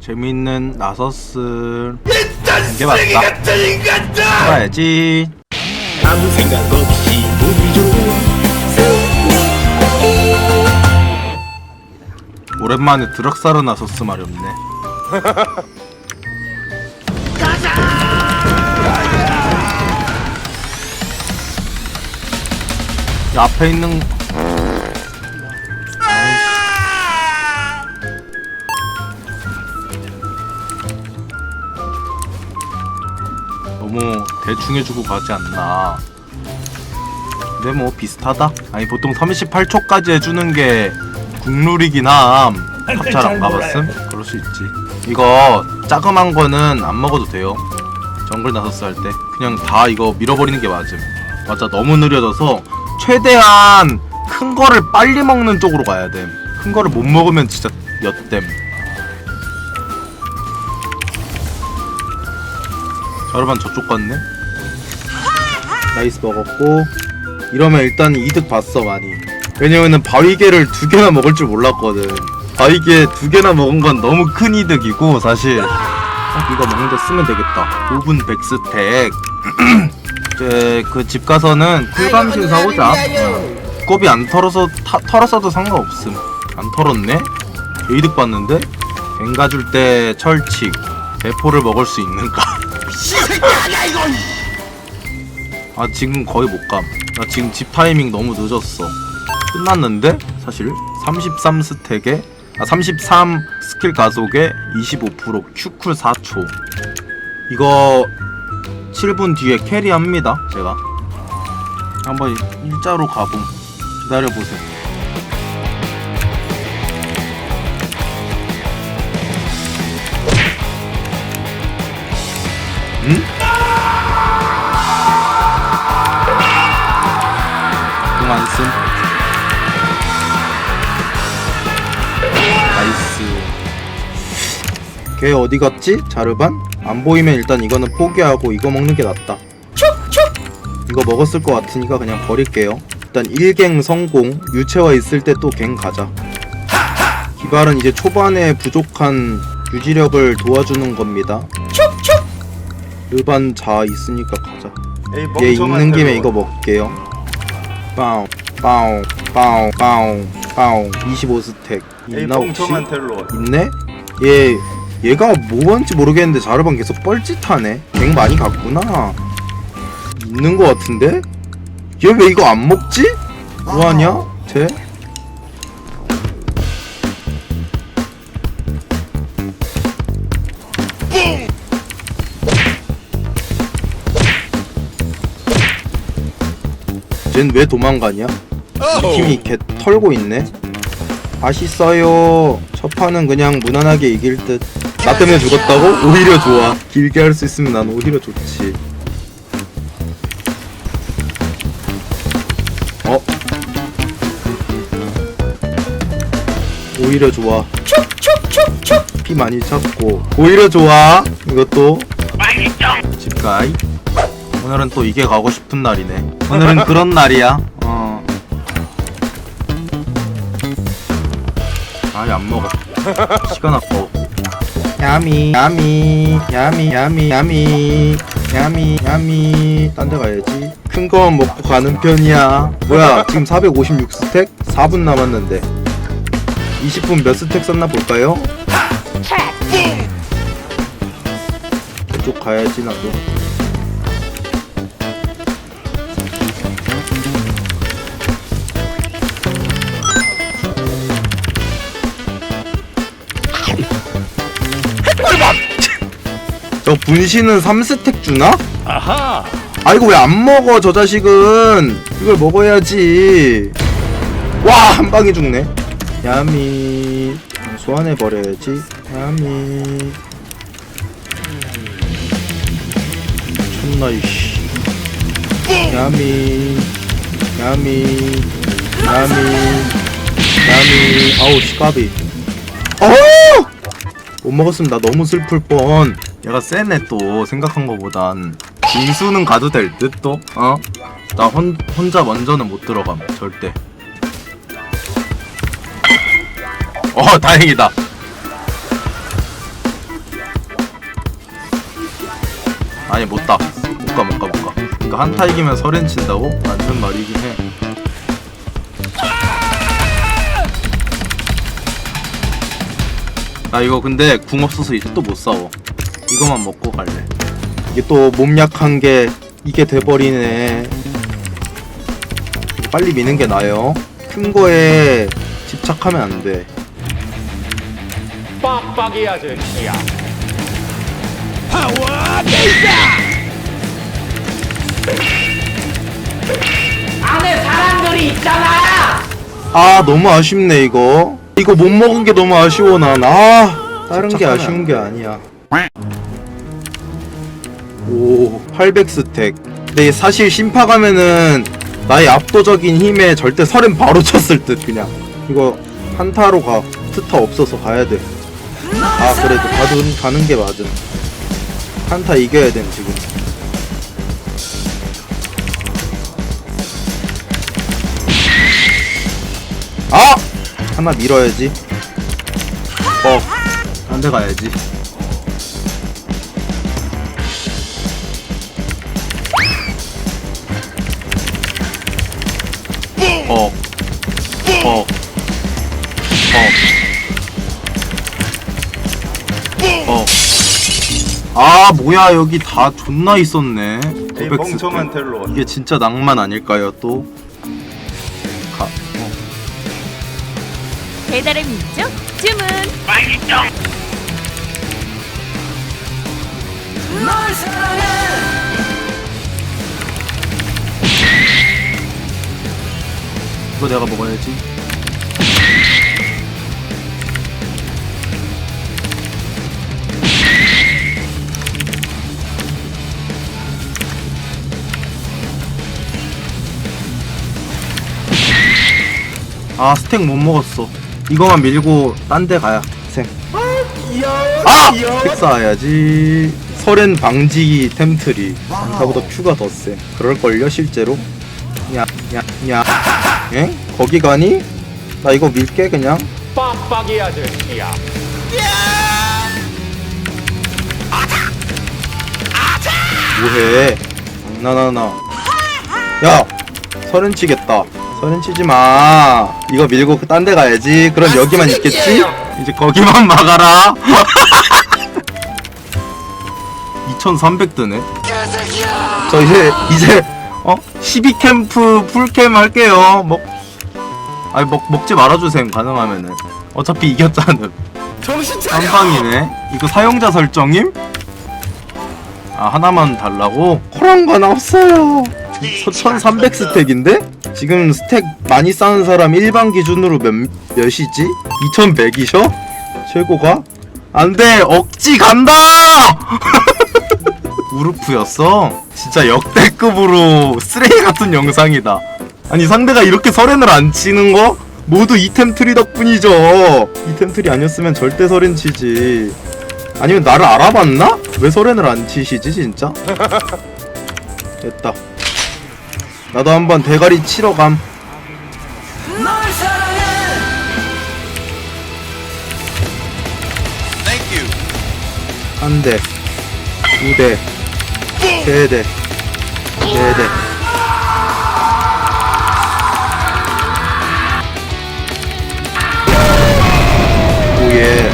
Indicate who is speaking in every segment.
Speaker 1: 재미있는 나서스 이게 맞다. 해봐야지.
Speaker 2: 아무 생각 없이 보기 좋은
Speaker 1: 오랜만에 드럭사르 나서스 말이 없네 야, 앞에 있는 대충 해주고 가지 않나. 근데 뭐 비슷하다. 아니 보통 38초까지 해주는 게 국룰이긴 함. 합찰 안 가봤음? 그럴 수 있지. 이거 짜금한 거는 안 먹어도 돼요. 정글 나서스 할 때. 그냥 다 이거 밀어버리는 게 맞음. 맞아 너무 느려져서 최대한 큰 거를 빨리 먹는 쪽으로 가야 됨 큰 거를 못 먹으면 진짜 엿됨. 자르반 저쪽 갔네 나이스 먹었고 이러면 일단 이득 봤어 많이. 왜냐면은 바위개를 두 개나 먹을 줄 몰랐거든. 바위개 두 개나 먹은 건 너무 큰 이득이고 사실. 어, 이거 먹는데 쓰면 되겠다. 5분 백스택. 이제 그 집 가서는 쿨감실 사오자. 어. 껍이 안 털어서 타, 털었어도 상관없음. 안 털었네? 개이득 봤는데? 뱅가 줄때 철칙. 대포를 먹을 수 있는가 아 지금 거의 못감. 나 지금 집 타이밍 너무 늦었어. 끝났는데? 사실? 33 스택에 아 33 스킬 가속에 25% 큐쿨 4초. 이거 7분 뒤에 캐리합니다 제가. 한번 일자로 가봄. 기다려보세요. 응? 그만 쓴 나이스. 걔 어디 갔지? 자르반? 안 보이면 일단 이거는 포기하고 이거 먹는 게 낫다. 이거 먹었을 것 같으니까 그냥 버릴게요. 일단 1갱 성공. 유채화 있을 때 또 갱 가자. 기발은 이제 초반에 부족한 유지력을 도와주는 겁니다. 일반 자 있으니까 가자. 얘 있는 김에 이거 먹을게요 빠옹 빠옹 빠옹 빠옹 빠옹 25스택 있나 혹시?
Speaker 3: 텔로
Speaker 1: 있네? 얘 얘가 뭐한지 모르겠는데 자르반 계속 뻘짓하네 갱 많이 갔구나 있는 거 같은데? 얘 왜 이거 안 먹지? 뭐하냐? 쟤? 쟨왜 도망가냐? 이 팀이 개 털고 있네 맛있어요. 첫 판은 그냥 무난하게 이길 듯. 나 때문에 죽었다고? 오히려 좋아. 길게 할 수 있으면 난 오히려 좋지. 어? 오히려 좋아. 피 많이 찼고. 오히려 좋아. 이것도. 집가이. 오늘은 또 이게 가고 싶은 날이네. 오늘은 그런 날이야. 어. 아예 안 먹어. 시간 아까워. 야미, 야미, 야미, 야미, 야미, 야미, 야미. 딴 데 가야지. 큰거 먹고 가는 편이야. 뭐야, 지금 456 스택? 4분 남았는데. 20분 몇 스택 썼나 볼까요? 이쪽 가야지, 나도. 저 분신은 3스택 주나?
Speaker 2: 아하.
Speaker 1: 아 이거 왜 안 먹어 저 자식은? 이걸 먹어야지. 와 한 방에 죽네. 야미. 소환해 버려야지. 야미. 존나 이씨. 야미. 야미. 야미. 야미. 아우 시까비. 어! 못 먹었으면 나 너무 슬플 뻔. 얘가 세네 또 생각한 거보단 빙수는 가도 될 듯 또? 어? 나 혼, 혼자 먼저는 못 들어감 절대 어 다행이다 아니 못다 못가 못가 못가 그니까 한타 이기면 서렌 친다고? 맞는 말이긴 해 나 이거 근데 궁합소서 이제 또 못 싸워 이거만 먹고 갈래. 이게 또 몸 약한 게 이게 돼버리네. 빨리 미는 게 나아요. 큰 거에 집착하면 안돼.
Speaker 2: 빡빡이 아저씨야.
Speaker 3: 안에 사람들이 있잖아.
Speaker 1: 아 너무 아쉽네 이거. 이거 못 먹은 게 너무 아쉬워 난아 다른 게 아쉬운 게 아니야. 오 800스택 근데 사실 심파 가면은 나의 압도적인 힘에 절대 설엔 바로 쳤을 듯 그냥 이거 한타로 가 스타 없어서 가야 돼아 그래도 가든 가는 게 맞음 한타 이겨야 됨 지금 아! 하나 밀어야지. 어, 딴 데 가야지. 어, 어, 어, 어. 아, 뭐야, 여기 다 존나 있었네. 이500
Speaker 4: 멍청한. 텔로
Speaker 1: 이게 진짜 낭만 아닐까요, 또? 가, 어.
Speaker 5: 배달의 민족 주문
Speaker 3: 널 사랑해.
Speaker 1: 이거 내가 먹어야지. 아 스택 못 먹었어. 이거만 밀고 딴 데 가야. 생. 아! 쌓아야지. 설엔 방지기 템트리. 안타보다 큐가 더 세. 그럴걸요 실제로? 야, 야, 야. 엥? 거기 가니? 나 이거 밀게 그냥.
Speaker 2: 빡빡이 아저씨야
Speaker 1: 뭐해? 나나나. 야, 서른 치겠다. 서른 치지 마. 이거 밀고 딴데 가야지. 그럼 여기만 있겠지? 이제 거기만 막아라. 2,300 뜨네. 저 이제 이제 어 12 캠프 풀캠 할게요. 먹 아니 먹 먹지 말아주셈 가능하면은 어차피 이겼잖아. 깜빵이네. 이거 사용자 설정임? 아 하나만 달라고? 그런 건 없어요. 1300 스택인데? 지금 스택 많이 쌓은 사람 일반 기준으로 몇, 몇이지? 2100이셔? 최고가? 안돼 억지 간다! 우르프였어? 진짜 역대급으로 쓰레기 같은 영상이다. 아니 상대가 이렇게 설엔을 안 치는 거? 모두 이템 트리 덕분이죠. 이템 트리 아니었으면 절대 설엔 치지. 아니면 나를 알아봤나? 왜 설엔을 안 치시지 진짜? 됐다. 나도 한번 대가리 치러 감. 한 대, 두 대, 세 대, 네 대. 오예.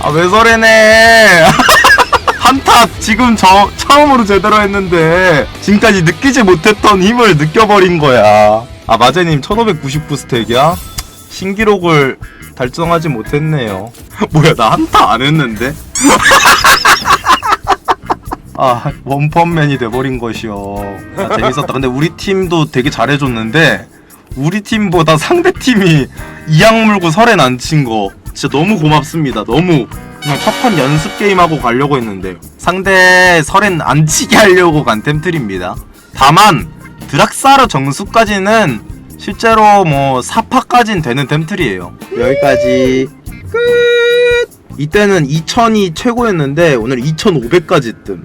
Speaker 1: 아왜 설레네? 한타 지금 저 처음으로 제대로 했는데 지금까지 느끼지 못했던 힘을 느껴버린 거야. 아 마제님 1599 스택이야? 신기록을 달성하지 못했네요. 뭐야 나 한타 안 했는데? 아 원펀맨이 돼버린 것이요. 아, 재밌었다. 근데 우리 팀도 되게 잘해줬는데 우리 팀보다 상대 팀이 이악 물고 설엔 안친 거 진짜 너무 고맙습니다. 너무 그냥 첫판 연습 게임 하고 가려고 했는데 상대 설엔 안 치게 하려고 간 템틀입니다. 다만 드락사르 정수까지는 실제로 뭐 4파까진 되는 템틀이에요. 여기까지 끝. 이때는 2000이 최고였는데 오늘 2500까지 뜸.